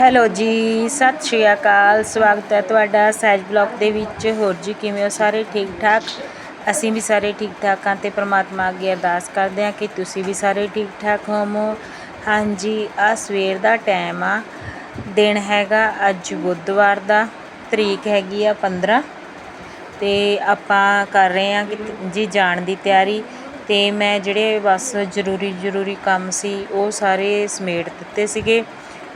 Hello ਜੀ, ਸਤਿ ਸ਼੍ਰੀ ਅਕਾਲ। ਸਵਾਗਤ ਹੈ ਤੁਹਾਡਾ ਸਹਿਜ ਬਲੌਗ ਦੇ ਵਿੱਚ। ਹੋਰ ਜੀ, ਕਿਵੇਂ ਹੋ ਸਾਰੇ? ਠੀਕ ਠਾਕ? ਅਸੀਂ ਵੀ ਸਾਰੇ ਠੀਕ ਠਾਕ ਹਾਂ ਤੇ ਪ੍ਰਮਾਤਮਾ ਅੱਗੇ ਅਰਦਾਸ ਕਰਦੇ ਹਾਂ ਕਿ ਤੁਸੀਂ ਵੀ ਸਾਰੇ ਠੀਕ ਠਾਕ ਹੋਵੋ। ਹਾਂਜੀ ਆ ਸਵੇਰ ਦਾ ਟਾਈਮ ਆ। ਦਿਨ ਹੈਗਾ ਅੱਜ ਬੁੱਧਵਾਰ ਦਾ, ਤਰੀਕ ਹੈਗੀ ਆ 15 ਤੇ ਆਪਾਂ ਕਰ ਰਹੇ ਹਾਂ ਕਿ ਜੀ ਜਾਣ ਦੀ ਤਿਆਰੀ। ਤੇ ਮੈਂ ਜਿਹੜੇ ਬਸ ਜ਼ਰੂਰੀ ਜ਼ਰੂਰੀ ਕੰਮ ਸੀ, ਉਹ ਸਾਰੇ ਸਮੇਟ ਦਿੱਤੇ ਸੀਗੇ।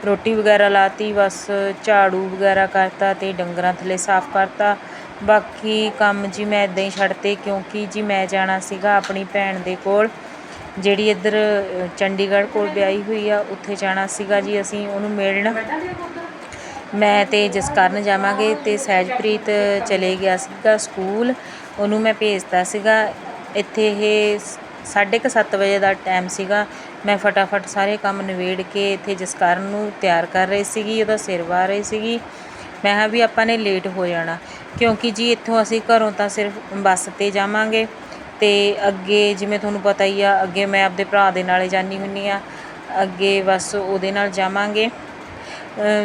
ਰੋਟੀ ਵਗੈਰਾ ਲਾਤੀ, ਬਸ ਝਾੜੂ ਵਗੈਰਾ ਕਰਤਾ ਅਤੇ ਡੰਗਰਾਂ ਥੱਲੇ ਸਾਫ਼ ਕਰਤਾ। ਬਾਕੀ ਕੰਮ ਜੀ ਮੈਂ ਇੱਦਾਂ ਹੀ ਛੱਡਤੇ ਕਿਉਂਕਿ ਜੀ ਮੈਂ ਜਾਣਾ ਸੀਗਾ ਆਪਣੀ ਭੈਣ ਦੇ ਕੋਲ, ਜਿਹੜੀ ਇੱਧਰ ਚੰਡੀਗੜ੍ਹ ਕੋਲ ਵਿਆਹੀ ਹੋਈ ਆ, ਉੱਥੇ ਜਾਣਾ ਸੀਗਾ ਜੀ ਅਸੀਂ ਉਹਨੂੰ ਮਿਲਣ। ਮੈਂ ਤੇ ਜਸਕਰਨ ਜਾਵਾਂਗੇ ਤੇ ਸਹਿਜਪ੍ਰੀਤ ਚਲੇ ਗਿਆ ਸੀਗਾ ਸਕੂਲ, ਉਹਨੂੰ ਮੈਂ ਭੇਜਤਾ ਸੀਗਾ। ਇੱਥੇ ਇਹ 7:30 ਵਜੇ ਦਾ ਟਾਈਮ ਸੀਗਾ। ਮੈਂ ਫਟਾਫਟ ਸਾਰੇ ਕੰਮ ਨਿਬੇੜ ਕੇ ਇੱਥੇ ਜਸਕਰਨ ਨੂੰ ਤਿਆਰ ਕਰ ਰਹੀ ਸੀਗੀ, ਉਹਦਾ ਸਿਰ ਵਾਹ ਰਹੀ ਸੀਗੀ। ਮੈਂ ਕਿਹਾ ਵੀ ਆਪਾਂ ਨੇ ਲੇਟ ਹੋ ਜਾਣਾ, ਕਿਉਂਕਿ ਜੀ ਇੱਥੋਂ ਅਸੀਂ ਘਰੋਂ ਤਾਂ ਸਿਰਫ ਬੱਸ ਤੇ ਜਾਵਾਂਗੇ। ਤੇ ਅੱਗੇ ਜਿਵੇਂ ਤੁਹਾਨੂੰ ਪਤਾ ਹੀ ਆ, ਅੱਗੇ ਮੈਂ ਆਪਦੇ ਭਰਾ ਦੇ ਨਾਲੇ ਜਾਣੀ ਹੁੰਨੀ ਆ, ਅੱਗੇ ਬਸ ਉਹਦੇ ਨਾਲ ਜਾਵਾਂਗੇ।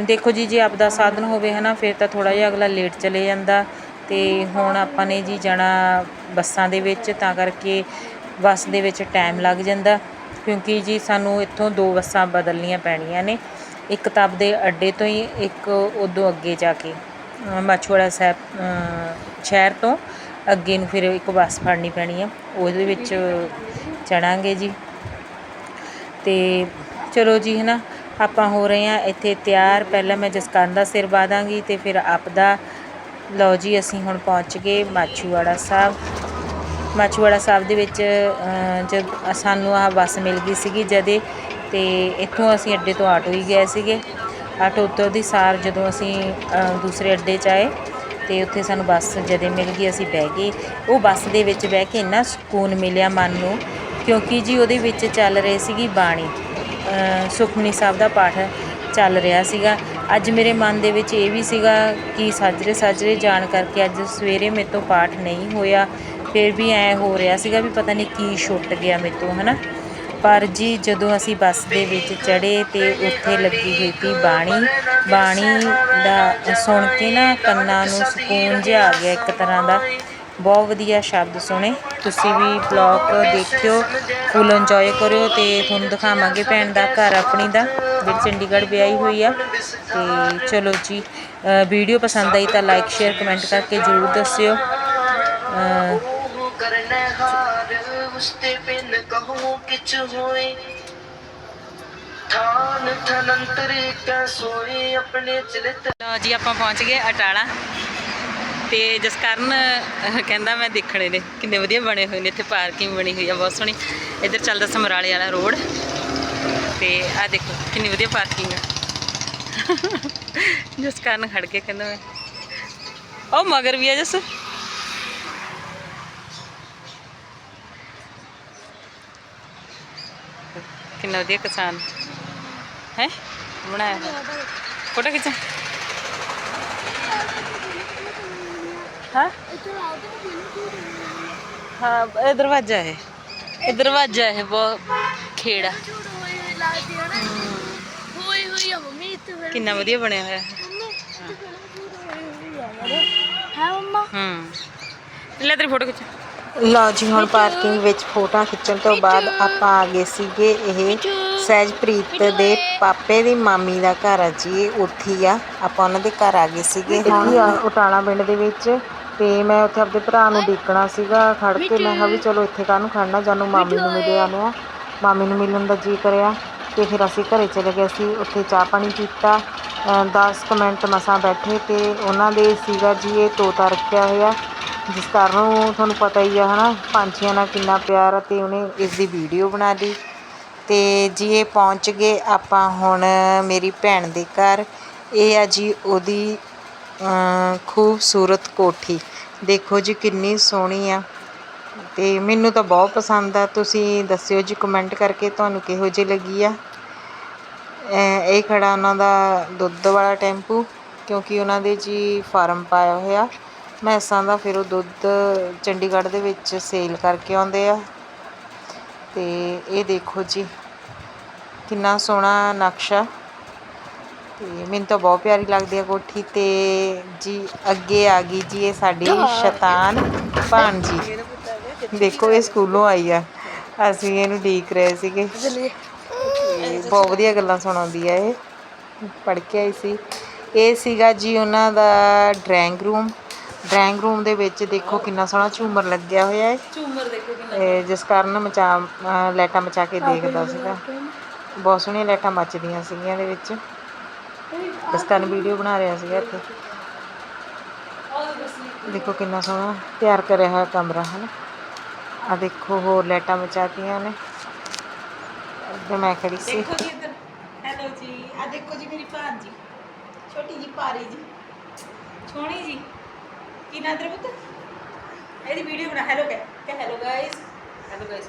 ਦੇਖੋ ਜੀ, ਜੇ ਆਪਦਾ ਸਾਧਨ ਹੋਵੇ ਹਨਾ, ਫਿਰ ਤਾਂ ਥੋੜਾ ਜਿਹਾ ਅਗਲਾ ਲੇਟ ਚਲੇ ਜਾਂਦਾ। ਤੇ ਹੁਣ ਆਪਾਂ ਨੇ ਜੀ ਜਾਣਾ ਬੱਸਾਂ ਦੇ ਵਿੱਚ, ਤਾਂ ਕਰਕੇ ਬੱਸ ਦੇ ਵਿੱਚ ਟਾਈਮ ਲੱਗ ਜਾਂਦਾ ਕਿਉਂਕਿ ਜੀ ਸਾਨੂੰ ਇੱਥੋਂ ਦੋ ਬੱਸਾਂ ਬਦਲਣੀਆਂ ਪੈਣੀਆਂ ਨੇ। ਇੱਕ ਤਾਂ ਆਪਦੇ ਅੱਡੇ ਤੋਂ ਹੀ ਇੱਕ ਉਦੋਂ ਅੱਗੇ ਜਾ ਕੇ। ਅ, ਸਾਹਿਬ ਸ਼ਹਿਰ ਤੋਂ ਅੱਗੇ ਨੂੰ ਫਿਰ ਇੱਕ ਬੱਸ ਫੜਨੀ ਪੈਣੀ ਆ। ਉਹਦੇ ਵਿੱਚ ਚੜਾਂਗੇ ਜੀ। ਤੇ ਚਲੋ ਜੀ ਹੈ ਨਾ ਆਪਾਂ ਹੋ ਰਹੇ ਹਾਂ ਇੱਥੇ ਤਿਆਰ। ਪਹਿਲਾਂ ਮੈਂ ਜਸਕਰਨ ਦਾ ਸਿਰ ਵਾ ਦਾਂਗੀ ਤੇ ਫਿਰ ਆਪਦਾ ਲਓ ਜੀ ਅਸੀਂ ਹੁਣ ਪਹੁੰਚ ਗਏ ਮਾਛੀਵਾੜਾ ਸਾਹਿਬ। ਮਾਛੀਵਾੜਾ ਸਾਹਿਬ ਦੇ ਵਿੱਚ ਜਦ ਸਾਨੂੰ ਆਹ ਬੱਸ ਮਿਲ ਗਈ ਸੀਗੀ ਜਦੇ, ਤੇ ਇੱਥੋਂ ਅਸੀਂ ਅੱਡੇ ਤੋਂ ਆਟੋ ਹੀ ਗਏ ਸੀਗੇ। ਆਟੋ ਉੱਤੋਂ ਦੀ ਸਾਰ ਜਦੋਂ ਅਸੀਂ ਦੂਸਰੇ ਅੱਡੇ 'ਚ ਆਏ, ਤੇ ਉੱਥੇ ਸਾਨੂੰ ਬੱਸ ਜਦੇ ਮਿਲ ਗਈ, ਅਸੀਂ ਬਹਿ ਗਏ। ਉਹ ਬੱਸ ਦੇ ਵਿੱਚ ਬਹਿ ਕੇ ਇੰਨਾ ਸਕੂਨ ਮਿਲਿਆ ਮਨ ਨੂੰ, ਕਿਉਂਕਿ ਜੀ ਉਹਦੇ ਵਿੱਚ ਚੱਲ ਰਹੀ ਸੀਗੀ ਬਾਣੀ ਸੁਖਮਨੀ ਸਾਹਿਬ ਦਾ ਪਾਠ ਚੱਲ ਰਿਹਾ ਸੀਗਾ। ਅੱਜ ਮੇਰੇ ਮਨ ਦੇ ਵਿੱਚ ਇਹ ਵੀ ਸੀਗਾ ਕਿ ਸਾਜਰੇ ਸਾਜਰੇ ਜਾਣ ਕਰਕੇ ਅੱਜ ਸਵੇਰੇ ਮੇਰੇ ਤੋਂ ਪਾਠ ਨਹੀਂ ਹੋਇਆ ਫਿਰ ਵੀ ਐ ਹੋ ਰਿਹਾ ਸੀਗਾ ਵੀ ਪਤਾ ਨਹੀਂ ਕੀ ਛੁੱਟ ਗਿਆ ਮੇਰੇ ਤੋਂ, ਹਨਾ? ਪਰ ਜੀ ਜਦੋਂ ਅਸੀਂ ਬੱਸ ਦੇ ਵਿੱਚ ਚੜ੍ਹੇ ਤੇ ਉੱਥੇ ਲੱਗੀ ਹੋਈ ਸੀ ਬਾਣੀ ਬਾਣੀ ਦਾ ਸੁਣ ਕੇ ਨਾ ਕੰਨਾਂ ਨੂੰ ਸਕੂਨ ਜਿਹਾ ਆ ਗਿਆ ਇੱਕ ਤਰ੍ਹਾਂ ਦਾ। ਬਹੁਤ ਵਧੀਆ ਸ਼ਬਦ ਸੁਣੇ। ਤੁਸੀਂ ਵੀ ਬਲੌਗ ਦੇਖਿਓ, ਫੁੱਲ ਇੰਜੋਏ ਕਰਿਓ ਤੇ ਤੁਹਾਨੂੰ ਦਿਖਾਵਾਂਗੇ ਭੈਣ ਦਾ ਘਰ ਆਪਣੀ ਦਾ, ਜਿਹੜੀ ਚੰਡੀਗੜ੍ਹ ਵਿਆਹੀ ਹੋਈ ਆ। ਤੇ ਚਲੋ ਜੀ ਵੀਡੀਓ ਪਸੰਦ ਆਈ ਤਾਂ ਲਾਈਕ ਸ਼ੇਅਰ ਕਮੈਂਟ ਕਰਕੇ ਜ਼ਰੂਰ ਦੱਸਿਓ। ਅ, ਉਹ ਕਰਨਾ ਹਾਰ ਉਸਤੇ ਪਿੰਨ ਕਹੂੰ ਥਾਨ ਥਨੰਤਰੇ ਕੈ ਸੋਏ ਆਪਣੇ ਚਲਿਤ ਲਓ ਜੀ ਆਪਾਂ ਪਹੁੰਚ ਗਏ ਅਟਾਲਾ। ਤੇ ਜਸਕਰਨ ਅਹ, ਕਹਿੰਦਾ ਮੈਂ ਦੇਖਣੇ ਨੇ ਕਿੰਨੇ ਵਧੀਆ ਬਣੇ ਹੋਏ ਨੇ ਇੱਥੇ ਪਾਰਕਿੰਗ ਬਣੀ ਹੋਈ ਆ ਬਹੁਤ ਸੋਹਣੀ। ਇੱਧਰ ਚੱਲਦਾ ਸਮਰਾਲੇ ਵਾਲਾ ਰੋਡ। ਤੇ ਆ ਦੇਖੋ ਕਿੰਨੀ ਵਧੀਆ ਪਾਰਕਿੰਗ ਆ। ਜਸਕਰਨ ਖੜ ਕੇ ਕਹਿੰਦਾ ਮੈਂ। ਉਹ ਮਗਰ ਵੀ ਆ ਜਸ। ਕਿੰਨਾ ਵਧੀਆ ਕਿਸਾਨ। ਹੈ? ਬਣਾਇਆ ਫੋਟੋ ਖਿੱਚਾਂ। ਹਾਂ? ਹਾਂ ਇਹ ਦਰਵਾਜ਼ਾ ਹੈ। ਇਹ ਦਰਵਾਜ਼ਾ ਹੈ ਬਹੁਤ ਖੇੜਾ। ਕਿੰਨਾ ਵਧੀਆ ਬਣਿਆ ਹੋਇਆ ਹੈ। ਹਾਂ। ਮੰਮਾ ਹੂੰ। ਲੈ ਤੇਰੀ ਫੋਟੋ ਖਿੱਚ। ਲਓ ਜੀ, ਹੁਣ ਪਾਰਕਿੰਗ ਵਿੱਚ ਫੋਟੋਆਂ ਖਿੱਚਣ ਤੋਂ ਬਾਅਦ ਆਪਾਂ ਆ ਗਏ ਸੀਗੇ ਇਹ ਸਹਿਜਪ੍ਰੀਤ ਦੇ ਪਾਪੇ ਦੀ ਮਾਮੀ ਦਾ ਘਰ ਆ ਜੀ, ਇਹ ਉੱਥੇ ਹੀ ਆ। ਆਪਾਂ ਉਹਨਾਂ ਦੇ ਘਰ ਆ ਗਏ ਸੀਗੇ। ਹੁਣ ਉਟਾਲਾ ਪਿੰਡ ਦੇ ਵਿੱਚ ਤੇ ਮੈਂ ਉੱਥੇ ਆਪਣੇ ਭਰਾ ਨੂੰ ਦੇਖਣਾ ਸੀਗਾ ਖੜ ਕੇ। ਮੈਂ ਕਿਹਾ ਵੀ ਚਲੋ ਇੱਥੇ ਕਾਹਨੂੰ ਖੜਨਾ, ਜਾਨੂੰ ਮਾਮੀ ਨੂੰ ਮਿਲੇ ਆਨੇ ਆ। ਮਾਮੀ ਨੂੰ ਮਿਲਣ ਦਾ ਜੀ ਕਰਿਆ ਤੇ ਫਿਰ ਅਸੀਂ ਘਰੇ ਚਲੇ ਗਏ ਸੀ, ਉੱਥੇ ਚਾਹ ਪਾਣੀ ਪੀਤਾ। 10 ਕੁ ਮਿੰਟ ਮਸਾਂ ਬੈਠੇ ਤੇ ਉਹਨਾਂ ਦੇ ਸੀਗਾ ਜੀ, ਇਹ ਤੋਤਾ ਰੱਖਿਆ ਹੋਇਆ। ਜਿਸ ਕਾਰਨ ਉਹ ਤੁਹਾਨੂੰ ਪਤਾ ਹੀ ਆ ਹੈ ਨਾ ਪੰਛੀਆਂ ਨਾਲ ਕਿੰਨਾ ਪਿਆਰ ਆ ਅਤੇ ਉਹਨੇ ਇਸਦੀ ਵੀਡੀਓ ਬਣਾ ਲਈ। ਅਤੇ ਜੀ ਇਹ ਪਹੁੰਚ ਗਏ ਆਪਾਂ ਹੁਣ ਮੇਰੀ ਭੈਣ ਦੇ ਘਰ। ਇਹ ਆ ਜੀ ਉਹਦੀ ਖੂਬਸੂਰਤ ਕੋਠੀ। ਦੇਖੋ ਜੀ ਕਿੰਨੀ ਸੋਹਣੀ ਆ। ਅਤੇ ਮੈਨੂੰ ਤਾਂ ਬਹੁਤ ਪਸੰਦ ਆ। ਤੁਸੀਂ ਦੱਸਿਓ ਜੀ ਕਮੈਂਟ ਕਰਕੇ ਤੁਹਾਨੂੰ ਕਿਹੋ ਜਿਹੀ ਲੱਗੀ ਆ। ਇਹ ਖੜਾ ਉਹਨਾਂ ਦਾ ਦੁੱਧ ਵਾਲਾ ਟੈਂਪੂ, ਕਿਉਂਕਿ ਉਹਨਾਂ ਦੇ ਜੀ ਫਾਰਮ ਪਾਇਆ ਹੋਇਆ। ਮੈਸਾਂ ਦਾ ਫਿਰ ਉਹ ਦੁੱਧ ਚੰਡੀਗੜ੍ਹ ਦੇ ਵਿੱਚ ਸੇਲ ਕਰਕੇ ਆਉਂਦੇ ਆ। ਤੇ ਇਹ ਦੇਖੋ ਜੀ ਕਿੰਨਾ ਸੋਹਣਾ ਨਕਸ਼ਾ। ਤੇ ਮੈਨੂੰ ਤਾਂ ਬਹੁਤ ਪਿਆਰੀ ਲੱਗਦੀ ਆ ਕੋਠੀ ਤੇ ਜੀ ਅੱਗੇ ਆ ਗਈ ਜੀ ਇਹ ਸਾਡੀ ਸ਼ੈਤਾਨ ਭਾਣਜੀ। ਦੇਖੋ ਇਹ ਸਕੂਲੋਂ ਆਈ ਆ। ਅਸੀਂ ਇਹਨੂੰ ਡੀਕ ਰਹੇ ਸੀਗੇ। ਤੇ ਬਹੁਤ ਵਧੀਆ ਗੱਲਾਂ ਸੁਣਾਉਂਦੀ ਆ ਇਹ। ਪੜ੍ਹ ਕੇ ਆਈ ਸੀ। ਇਹ ਸੀਗਾ ਜੀ ਉਹਨਾਂ ਦਾ ਡਰਾਇੰਗ ਰੂਮ। ਡਰਾਇੰਗ ਰੂਮ ਦੇ ਵਿੱਚ ਦੇਖੋ ਕਿੰਨਾ ਸੋਹਣਾ ਝੂਮਰ ਲੱਗਿਆ ਹੋਇਆ ਹੈ। ਝੂਮਰ ਦੇਖੋ ਕਿੰਨਾ ਜਿਸ ਕਾਰਨ ਮਚਾ ਅਹ ਲਾਈਟਾਂ ਮਚਾ ਕੇ ਦੇਖਦਾ ਸੀਗਾ। ਬਹੁਤ ਸੋਹਣੀਆਂ ਲਾਈਟਾਂ ਮੱਚਦੀਆਂ ਸੀਗੀਆਂ ਇਹਦੇ ਵਿੱਚ। ਇਸ ਕਾਰਨ ਵੀਡੀਓ ਬਣਾ ਰਿਹਾ ਸੀਗਾ ਇੱਥੇ। ਦੇਖੋ ਕਿੰਨਾ ਸੋਹਣਾ ਤਿਆਰ ਕਰਿਆ ਹੋਇਆ ਕਮਰਾ ਹਨ। ਆ ਦੇਖੋ ਹੋਰ ਲਾਈਟਾਂ ਮਚਾਤੀਆਂ ਨੇ। ਇੱਧਰ ਮੈਂ ਖੜੀ ਸੀ। ਦੇਖੋ ਜੀ ਇੱਧਰ। ਹੈਲੋ ਜੀ। ਆ ਦੇਖੋ ਜੀ ਮੇਰੀ ਭਾਂਜੀ ਛੋਟੀ ਜੀ ਪਾਰੀ ਜੀ। ਛੋਣੀ ਜੀ। ਕੀ ਨਾਂ ਤੇਰਾ ਪੁੱਤ? ਇਹਦੀ ਵੀਡੀਓ ਬਣਾ ਹੈਲੋ ਕਹਿ ਕਹਿ ਹੈਲੋ ਗਾਇਸ ਹੈਲੋ ਗਾਇਸ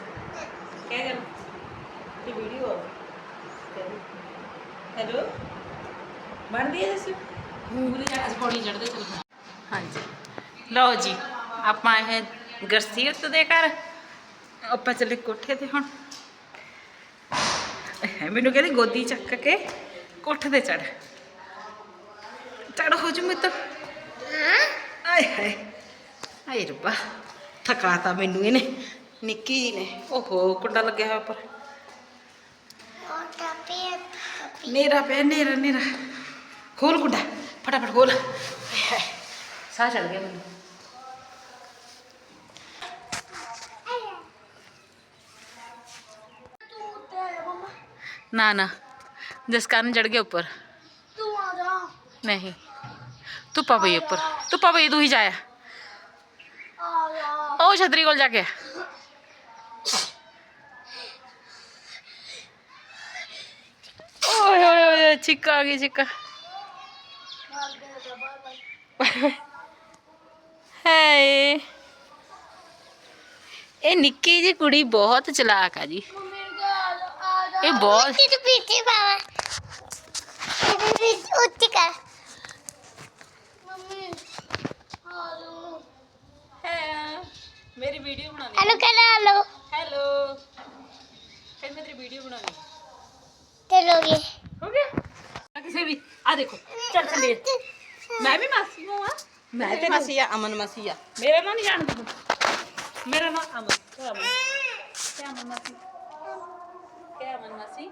ਕਹਿ ਕਰ ਇਹ ਵੀਡੀਓ ਆ। ਹੈਲੋ ਬਣਦੀ ਹੈ ਦੱਸੋ? ਪੂਰੀ ਜਾ ਕੇ ਪੌੜੀ ਚੜਦੇ ਚੱਲ। ਹਾਂਜੀ। ਲਓ ਜੀ ਆਪਾਂ ਇਹ ਗਰਸੀਅਤ ਦੇ ਘਰ ਆਪਾਂ ਚੱਲੇ ਕੋਠੇ ਤੇ ਹੁਣ। ਮੈਨੂੰ ਕਹਿੰਦੀ ਗੋਦੀ ਚੱਕ ਕੇ ਕੋਠੇ ਤੇ ਚੜ ਚੜ ਹੋ ਜੂ ਮੈਂ ਤਾਂ। ਆਏ ਹਾਏ ਆਏ ਰੱਬਾ ਥਕਾਤਾ ਮੈਨੂੰ ਇਹਨੇ ਨਿੱਕੀ ਜੀ ਨੇ ਓਹੋ ਕੁੰਡਾ ਲੱਗਿਆ ਹੋਇਆ ਉੱਪਰ ਨੇਰਾ ਪਿਆ ਨੇਰਾ ਨੇਰਾ ਖੋਲ ਕੁੰਡਾ ਫਟਾਫਟ ਖੋਲ ਆਏ ਹਾਏ ਸਾਹ ਚੜ ਗਿਆ ਮੈਨੂੰ तू तेरे मम्मा ना ना जिस कारण चढ़ गया ऊपर तू आ जा नहीं तू पपई ऊपर तू पापा तू ही जाए ओ छतरी को जाके। छिका आ गई छिका है ये निकी जी कुड़ी बहुत चलाक है जी। ये बहुत ਮੇਰੀ ਵੀਡੀਓ ਬਣਾਣੀ ਇਹਨੂੰ ਕਹਿੰਦਾ ਹੈਲੋ ਹੈਲੋ ਫਿਰ ਮੈਂ ਤੇਰੀ ਵੀਡੀਓ ਬਣਾਣੀ ਚਲੋਗੇ ਹੋ ਗਿਆ? ਆ ਕਿਸੇ ਵੀ ਆ ਦੇਖੋ ਚੱਲ ਚੱਲੇ ਮੈਂ ਵੀ ਮਾਸੀ ਨੂੰ ਮੈਂ ਤੇ ਮਾਸੀ ਆ ਅਮਨ ਮਾਸੀ ਆ। ਮੇਰਾ ਨਾਮ ਨਹੀਂ ਜਾਣਦੀ ਤੂੰ। ਮੇਰਾ ਨਾਮ ਅਮਨ ਤੇ ਅਮਨ ਅਮਨ ਮਾਸੀ? ਤੇ ਅਮਨ ਮਾਸੀ?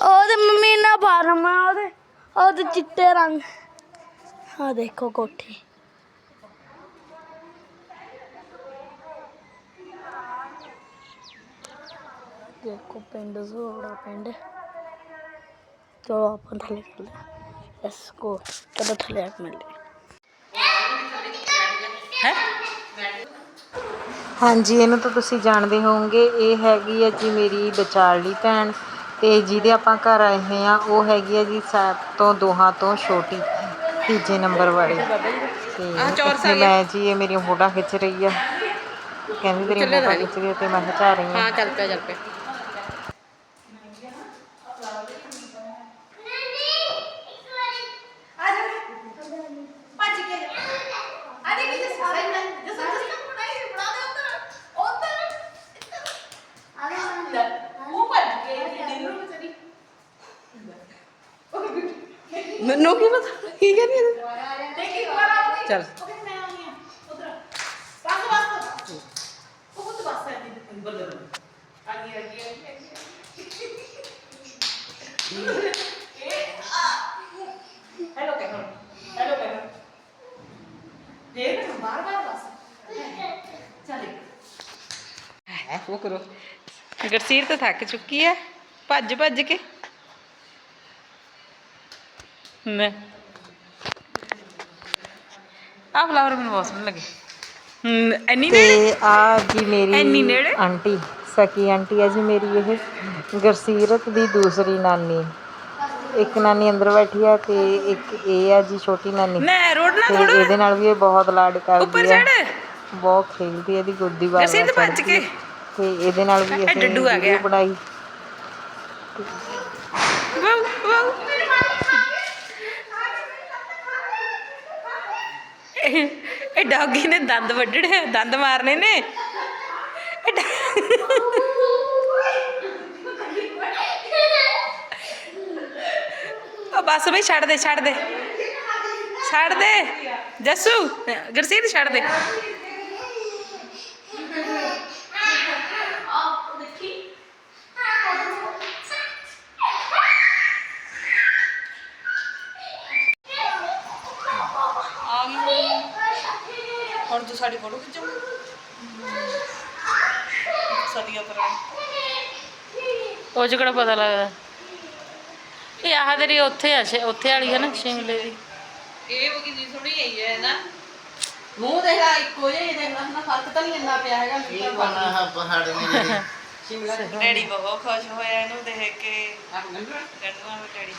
ਉਹਦੇ ਮੰਮੀ ਨਾ ਬਾਰਮਾ ਉਹਦੇ ਉਹਦੇ ਚਿੱਟੇ ਰੰਗ ਆ ਦੇਖੋ ਕੋਠੀ। ਦੇਖੋ ਪਿੰਡ ਜ਼ੋੜਾ ਪਿੰਡ ਚਲੋ ਆਪਾਂ ਥੱਲੇ ਚੱਲਦੇ ਹਾਂ। ਲੈਟਸ ਗੋ ਚਲੋ ਥੱਲੇ ਆ ਕੇ ਮਿਲਦੇ ਹਾਂ। ਹੈ? ਹਾਂਜੀ ਇਹਨੂੰ ਤਾਂ ਤੁਸੀਂ ਜਾਣਦੇ ਹੋਵੋਗੇ ਇਹ ਹੈਗੀ ਹੈ ਜੀ ਮੇਰੀ ਵਿਚਾਰਲੀ ਭੈਣ ਤੇ ਜਿਹਦੇ ਆਪਾਂ ਘਰ ਆਏ ਹੋਏ ਆ ਉਹ ਹੈਗੀ ਹੈ ਜੀ ਸਭ ਤੋਂ ਦੋਹਾਂ ਤੋਂ ਛੋਟੀ ਤੀਜੇ ਨੰਬਰ ਵਾਲੀ। ਤੇ ਮੈਂ ਜੀ ਇਹ ਮੇਰੀਆਂ ਫੋਟੋਆਂ ਖਿੱਚ ਰਹੀ ਆ। ਕਹਿੰਦੀ ਤੇਰੀਆਂ ਫੋਟੋਆਂ ਖਿੱਚ ਰਹੀ ਆ ਤੇ ਮੈਂ ਖਿਚਾ ਰਹੀ ਹਾਂ ਚੱਲ ਪਿਆ ਚੱਲ ਪਿਆ। ਮੈਨੂੰ ਕੀ ਪਤਾ ਕੀ ਕਹਿੰਦੀ ਚੱਲ ਹੈਲੋ ਕਹਿ ਹੈਲੋ ਕਹਿ ਦੇਖ ਬਾਰ ਬਾਰ ਬਸ ਚੱਲ ਹੈ ਉਹ ਕਰੋ ਗਰਸੀਰ ਤਾਂ ਥੱਕ ਚੁੱਕੀ ਹੈ ਭੱਜ ਭੱਜ ਮੈਂ ਆ ਫਲਾਵਰ ਮੈਨੂੰ ਬਹੁਤ ਸੋਹਣੇ ਲੱਗੇ। ਨੇੜੇ ਤੇ ਆ ਜੀ ਮੇਰੀ ਨੇੜੇ? ਆਂਟੀ ਸਕੀ ਆਂਟੀ ਹੈ ਜੀ ਮੇਰੀ ਇਹ ਗਰਸੀਰਤ ਦੀ ਦੂਸਰੀ ਨਾਨੀ। ਇੱਕ ਨਾਨੀ ਅੰਦਰ ਬੈਠੀ ਆ ਤੇ ਇੱਕ ਇਹ ਆ ਜੀ ਛੋਟੀ ਨਾਨੀ। ਨਾ ਰੋਡ ਨਾ ਥੋੜਾ ਇਹਦੇ ਨਾਲ ਵੀ ਇਹ ਬਹੁਤ ਲਾਡ ਉੱਪਰ ਕਰਦੀ ਆ। ਚੜ ਬਹੁਤ ਖੇਡਦੀ ਹੈ ਇਹਦੀ ਗੋਦੀ ਵਾਰ ਅਸੀਂ ਤਾਂ ਭੱਜ ਕੇ। ਤੇ ਇਹਦੇ ਨਾਲ ਵੀ ਇਹ ਅਸੀਂ ਡੱਡੂ ਆ ਗਿਆ। ਬਣਾਈ। Wow wow. ਇਹ ਇਹ ਡੌਗੀ ਨੇ ਦੰਦ ਵੱਢਣੇ ਦੰਦ ਮਾਰਨੇ ਨੇ। ਇਹ ਡ- ਬਸ ਬਈ, ਛੱਡ ਦੇ ਛੱਡ ਦੇ। ਛੱਡ ਦੇ। ਜੱਸੂ ਗਰਸੀਤ, ਛੱਡ ਦੇ ਹੁਣ ਤੂੰ ਸਾਡੀ ਫੋਟੋ ਖਿੱਚੋਗੇ ਸਦੀਆਂ ਪੁਰਾਣੀ। ਉਹ ਚ ਕਿਹੜਾ ਪਤਾ ਲੱਗਦਾ? ਇਹ ਆਹ ਤੇਰੀ ਉੱਥੇ ਆ ਸ਼ਿ- ਉੱਥੇ ਵਾਲੀ ਹੈ ਨਾ ਸ਼ਿਮਲੇ ਦੀ। ਇਹ ਉਹ ਕਿੰਨੀ ਸੋਹਣੀ ਆਈ ਹੈ ਨਾ? ਮੂੰਹ ਦੇਖ ਲਾ ਇੱਕੋ ਜਿਹਾ ਹੀ ਦੇਖ ਲਾ ਨਾ ਫ਼ਰਕ ਤਾਂ ਨਹੀਂ ਇੰਨਾ ਪਿਆ ਹੈਗਾ ਇਹ ਬਣਾ ਹਾ ਪਹਾੜ ਨੇ ਸ਼ਿਮਲਾ ਡੈਡੀ ਬਹੁਤ ਖੁਸ਼ ਹੋਇਆ ਇਹਨੂੰ ਦੇਖ ਕੇ। ਗੰਢੂਆਂ ਦਾ ਡੈਡੀ।